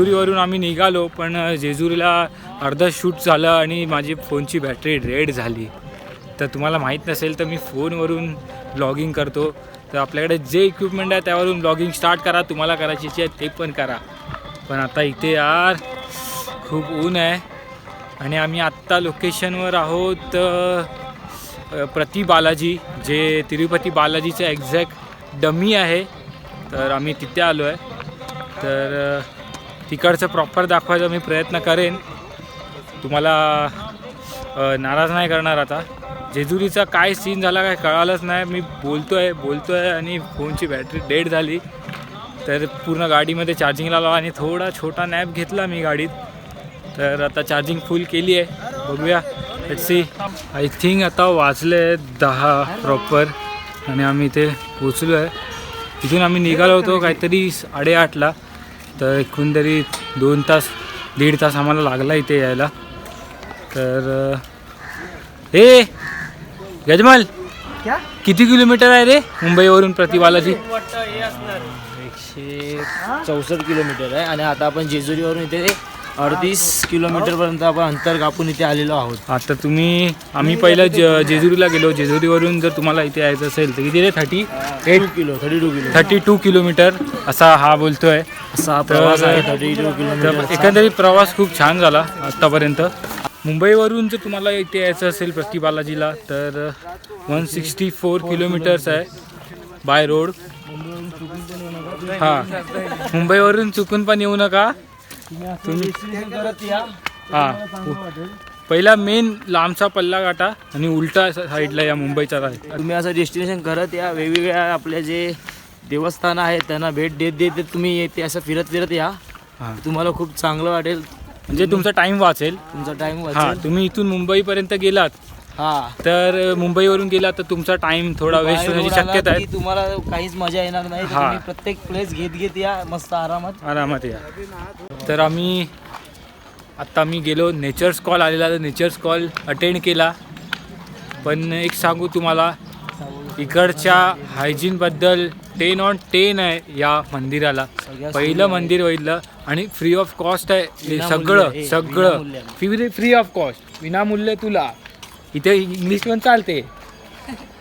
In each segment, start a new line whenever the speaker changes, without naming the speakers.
जेजुरीवरून आम्ही निघालो पण जेजुरीला अर्धा शूट झालं आणि माझी फोनची बॅटरी डेड झाली. तर तुम्हाला माहीत नसेल तर मी फोनवरून ब्लॉगिंग करतो. तर आपल्याकडे जे इक्विपमेंट आहे त्यावरून ब्लॉगिंग स्टार्ट करा तुम्हाला करायची आहे ते पण करा. पण आता इथे यार खूप ऊन आहे. आणि आम्ही आत्ता लोकेशनवर आहोत प्रति बालाजी जे तिरुपती बालाजीचं एक्झॅक्ट डमी आहे. तर आम्ही तिथे आलो आहे तर तिकडचं प्रॉपर दाखवायचा मी प्रयत्न करेन. तुम्हाला नाराज नाही करणार आता. जेजुरीचा काय सीन झाला काय कळालंच नाही. मी बोलतो आहे बोलतो आहे आणि फोनची बॅटरी डेड झाली. तर पूर्ण गाडीमध्ये चार्जिंगला लावा आणि थोडा छोटा नॅप घेतला मी गाडीत. तर आता चार्जिंग फुल केली आहे. बघूया. सी आय थिंक आता वाजले दहा प्रॉपर आणि आम्ही इथे पोचलो आहे तिथून आम्ही निघालो होतो काहीतरी साडेआठला. तर एकूण तरी दोन तास दीड तास आम्हाला लागला इथे यायला. तर हे गजमल
क्या?
किती किलोमीटर आहे रे मुंबईवरून प्रतिबालाजी
एकशे चौसष्ट किलोमीटर आहे. आणि आता आपण जेजुरीवरून इथे अडतीस किलोमीटर पर्यंत आपण अंतर कापून इथे आलेलो आहोत.
आता तुम्ही आम्ही पहिलं ज जेजुरीला गेलो. जेजुरीवरून जर तुम्हाला इथे यायचं असेल तर किती रे? Thirty eight
kilo thirty two kilo.
Thirty two kilometre असा हा बोलतोय.
असा हा प्रवास आहे थर्टी टू किलोमीटर
एकंदरीत प्रवास खूप छान झाला आत्तापर्यंत मुंबईवरून जर तुम्हाला इथे यायचं असेल प्रति बालाजीला तर वन सिक्स्टी फोर किलोमीटर्स आहे बाय रोड. हां. मुंबईवरून चुकून पण येऊ नका. तुम्ही हां. पहिला मेन लांबचा पल्ला गाठा आणि उलटा साईडला या मुंबईचा राहील
तुम्ही असं डेस्टिनेशन करत या वेगवेगळ्या आपल्या जे देवस्थान आहेत त्यांना भेट देत देत तुम्ही येते असं फिरत फिरत या. तुम्हाला खूप चांगलं वाटेल.
म्हणजे तुमचा टाइम वाचेल.
तुमचा टाइम वाचेल.
तुम्ही इथून मुंबईपर्यंत गेलात
हा.
तर मुंबईवरून गेला तर तुमचा टाइम थोडा वेस्ट
बाहेर
होण्याची
रोड आला
शक्यता आहे.
तुम्हाला काहीच मजा येणार नाही. तर
हा.
तुम्ही प्रत्येक प्लेस घेत घेत या मस्त आरामात.
आरामात या. तर आम्ही आत्ता मी गेलो. नेचर्स कॉल आलेला तर नेचर्स कॉल अटेंड केला. पण एक सांगू तुम्हाला इकडच्या हायजीनबद्दल टेन ऑन टेन आहे या मंदिराला.
सगळ्या
पहिलं मंदिर पहिलं आणि फ्री ऑफ कॉस्ट आहे. हे
विनामूल्य
सगळं
आहे,
सगळं.
विनामूल्य.
फ्री फ्री ऑफ कॉस्ट विनामूल्य तुला. इथे इंग्लिश पण चालते.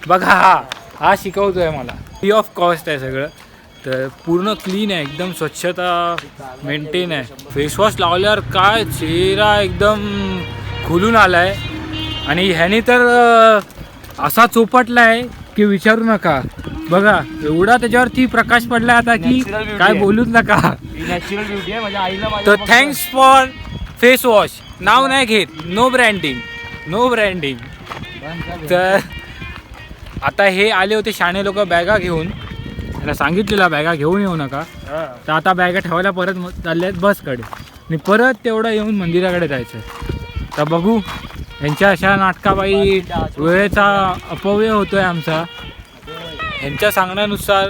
बघा हा हा शिकवतोय मला. फ्री ऑफ कॉस्ट आहे सगळं. तर पूर्ण क्लीन आहे एकदम स्वच्छता मेंटेन आहे. फेसवॉश लावल्यावर काय चेहरा एकदम खुलून आला आहे आणि ह्याने तर असा चोपटला आहे की विचारू नका. बघा एवढा त्याच्यावरती प्रकाश पडला आता की काय. बोलूच नका.
नॅचरल ब्युटी आहे. माझ्या आईला
तर थँक्स फॉर फेस वॉश नाव नाही घेत. नो ब्रँडिंग नो ब्रँडिंग तर आता हे आले होते शाणे लोक बॅगा घेऊन. त्याला सांगितलेला बॅगा घेऊन येऊ नका. तर आता बॅगा ठेवायला परत चालले आहेत बसकडे. आणि परत तेवढं येऊन मंदिराकडे जायचं तर बघू यांच्या अशा नाटकाबाई वेळेचा अपव्यय होतोय आमचा. यांच्या सांगण्यानुसार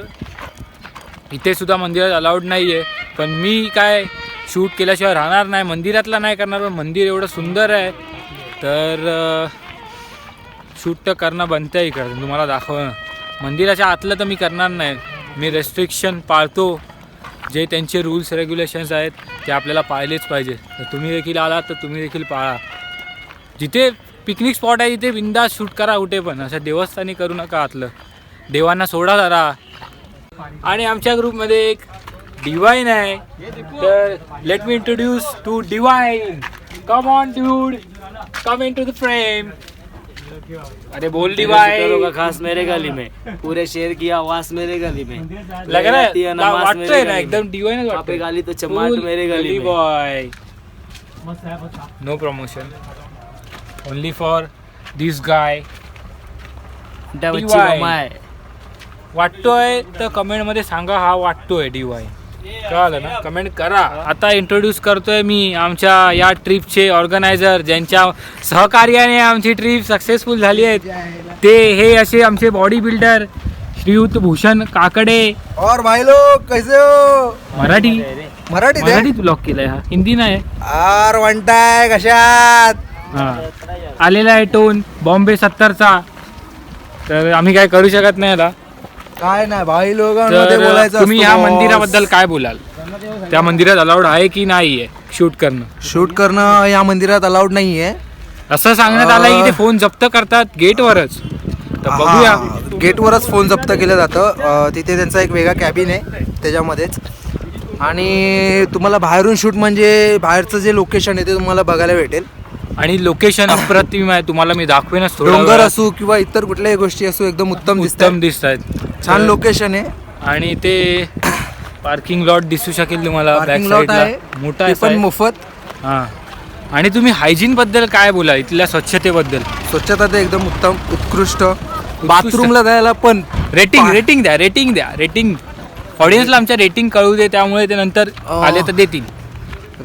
इथे सुद्धा मंदिरात अलाउड नाही आहे पण मी काय शूट केल्याशिवाय राहणार नाही. मंदिरातला नाही करणार पण मंदिर एवढं सुंदर आहे. तर शूट तर करणं बनतं इकडं. तुम्हाला दाखवणं. मंदिराच्या आतलं तर मी करणार नाही. मी रेस्ट्रिक्शन पाळतो. जे त्यांचे रूल्स रेग्युलेशन्स आहेत ते आपल्याला पाळलेच पाहिजे. तर तुम्ही देखील आलात तर तुम्ही देखील पाळा. जिथे पिकनिक स्पॉट आहे तिथे बिंदास शूट करा कुठे पण. असं देवस्थानी करू नका आतलं. देवांना सोडा जरा. आणि आमच्या ग्रुपमध्ये एक डिवाईन आहे. तर let me introduce to Divine come on dude come in to the frame अरे बोल
मेरे शुक्रों का खास मेरे गली में. पूरे शहर की आवाज मेरे गली में.
लग रहा है
नमाज
वाटतोय ना एकदम
वहाँ पे
वाटतोय
गाली तो चमाट मेरे गली में.
Boy no promotion only for this guy वाटतोय तर कमेंटमध्ये सांगा हा वाटतोय डीवाय कळालं ना? कमेंट करा. आता इंट्रोड्यूस करतोय मी आमच्या या ट्रिपचे ऑर्गनायझर ज्यांच्या सहकार्याने आमची ट्रिप सक्सेसफुल झाली आहे. ते हे असे आमचे बॉडी बिल्डर श्रीयुत भूषण काकडे.
और भाई लोग कैसे हो?
मराठी.
मराठीत आहे
मराठीत ब्लॉग केलाय हा. हिंदी नाही
आर म्हणताय कशात?
हा. आलेला आहे टोन बॉम्बे सत्तरचा. तर आम्ही काय करू शकत नाही याला
काय नाही भाई
तर
बोलायचं
तुम्ही
boss.
मंदिराबद्दल काय बोलाल? त्या मंदिरात अलाउड आहे की नाही आहे शूट करणं.
शूट करणं या मंदिरात अलाउड नाही आहे
असं सांगण्यात आलं की ते फोन जप्त करतात गेटवरच. तर बघूया.
गेटवरच फोन जप्त केलं जातं. तिथे त्यांचा एक वेगळा कॅबिन आहे त्याच्यामध्येच. आणि तुम्हाला बाहेरून शूट म्हणजे बाहेरचं जे लोकेशन आहे ते तुम्हाला बघायला भेटेल.
आणि लोकेशन अप्रतिम आहे. तुम्हाला मी दाखवेनच थोडा
डोंगर
वेळात.
असू किंवा इतर कुठल्याही गोष्टी असू एकदम उत्तम दिसतात
उत्तम दिसत आहेत
छान लोकेशन आहे.
आणि ते पार्किंग लॉट दिसू शकेल तुम्हाला बॅक
पार्किंग लॉट
साईडला
आहे.
मोठा
ते
असा
पण
आहे.
मोफत.
हा. आणि तुम्ही हायजीन बद्दल काय बोला? इथल्या स्वच्छतेबद्दल.
स्वच्छता तर एकदम उत्तम उत्कृष्ट. बाथरूमला जायला पण
रेटिंग
पा-
रेटिंग द्या रेटिंग द्या. रेटिंग ऑडियन्सला आमच्या रेटिंग कळू दे त्यामुळे ते नंतर
अं.
आले तर देतील.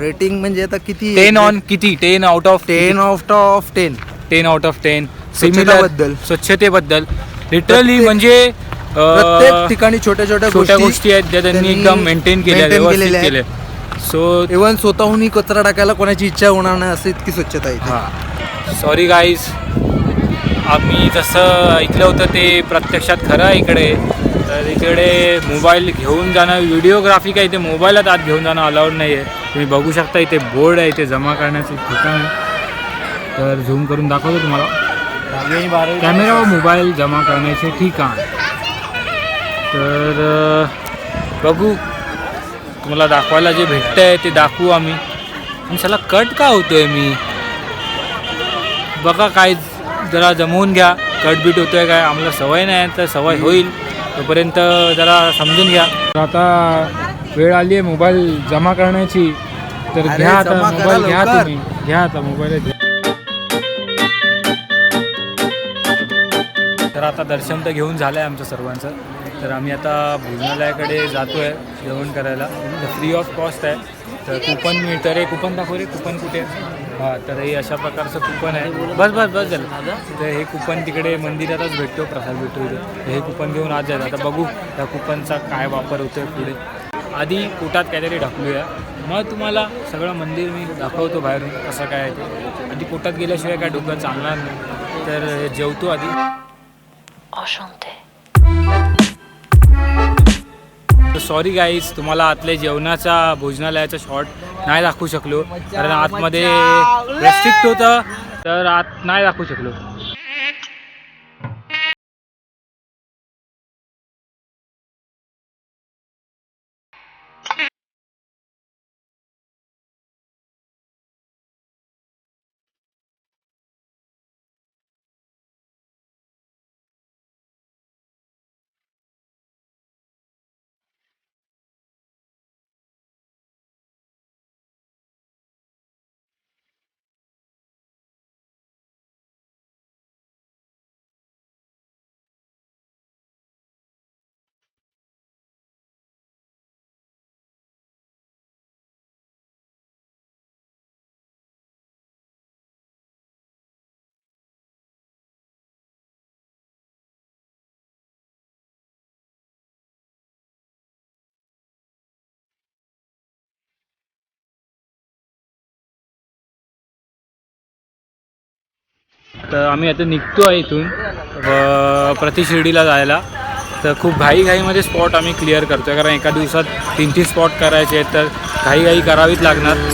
रेटिंग म्हणजे आता किती
टेन ऑन किती? Ten out of
ten of of ten
ten out of ten
स्वच्छताबद्दल.
स्वच्छतेबद्दल. लिटरली म्हणजे
प्रत्येक ठिकाणी छोट्या छोट्या
छोट्या गोष्टी आहेत ज्या त्यांनी एकदम मेंटेन केल्या. सो
इव्हन स्वतःहूनही कचरा टाकायला कोणाची इच्छा होणार नाही असं इतकी स्वच्छता आहे.
हां. सॉरी गाईज आम्ही जसं ऐकलं होतं ते प्रत्यक्षात खरं आहे इकडे. तर इकडे मोबाईल घेऊन जाणं व्हिडिओग्राफी काय इथे मोबाईलात आत घेऊन जाणं अलाउड नाही आहे तुम्ही बघू शकता इथे बोर्ड आहे इथे जमा करण्याचं ठिकाण आहे. तर झूम करून दाखवतो तुम्हाला. कॅमेरा व मोबाईल जमा करण्याचे ठिकाण. तर बघू. तुम्हाला दाखवायला जे भेटतं आहे ते दाखवू आम्ही. आणि चला कट का होतो आहे मी? बघा काय जरा जमवून घ्या. कट बीट होतो आहे काय? आम्हाला सवय नाही तर सवय होईल. तोपर्यंत जरा समजून घ्या. तर आता वेळ आली आहे मोबाईल जमा करण्याची. तर घ्या आता मोबाईल घ्या. तुम्ही. घ्या आता मोबाईल. घ्या तर आता दर्शन तर घेऊन झालं आहे आमचं सर्वांचं. तर आम्ही आता भोजनालयाकडे जातो आहे जेवण करायला. फ्री ऑफ कॉस्ट आहे. तर कुपन मिळतं रे. कुपन दाखव रे. कुपन कुठे? आहे? हां तर हे अशा प्रकारचं कुपन आहे. बस बस बस झालं. तर हे कुपन तिकडे मंदिरातच भेटतो प्रसाद भेटतो इथे. तर हे कुपन घेऊन आज जायचं आता बघू त्या कुपनचा काय वापर होतो आहे पुढे. आधी पोटात काहीतरी ढकलूया. मग तुम्हाला सगळं मंदिर मी दाखवतो बाहेरून कसं काय आहे ते. आधी पोटात गेल्याशिवाय काय डोकं चालणार नाही. तर जेवतो आधी. सॉरी गाईज तुम्हाला आतल्या जेवणाचा भोजनालयाचा शॉट नाही दाखवू शकलो. कारण आतमध्ये रेस्ट्रिक्ट होतं. तर आत नाही दाखवू शकलो. तर आम्ही आता निघतो आहे इथून प्रतिशिर्डीला जायला. तर खूप घाईघाईमध्ये स्पॉट आम्ही क्लिअर करतो आहे कारण एका दिवसात तीन तीन स्पॉट करायचे आहेत तर घाईघाई करावीच लागणार.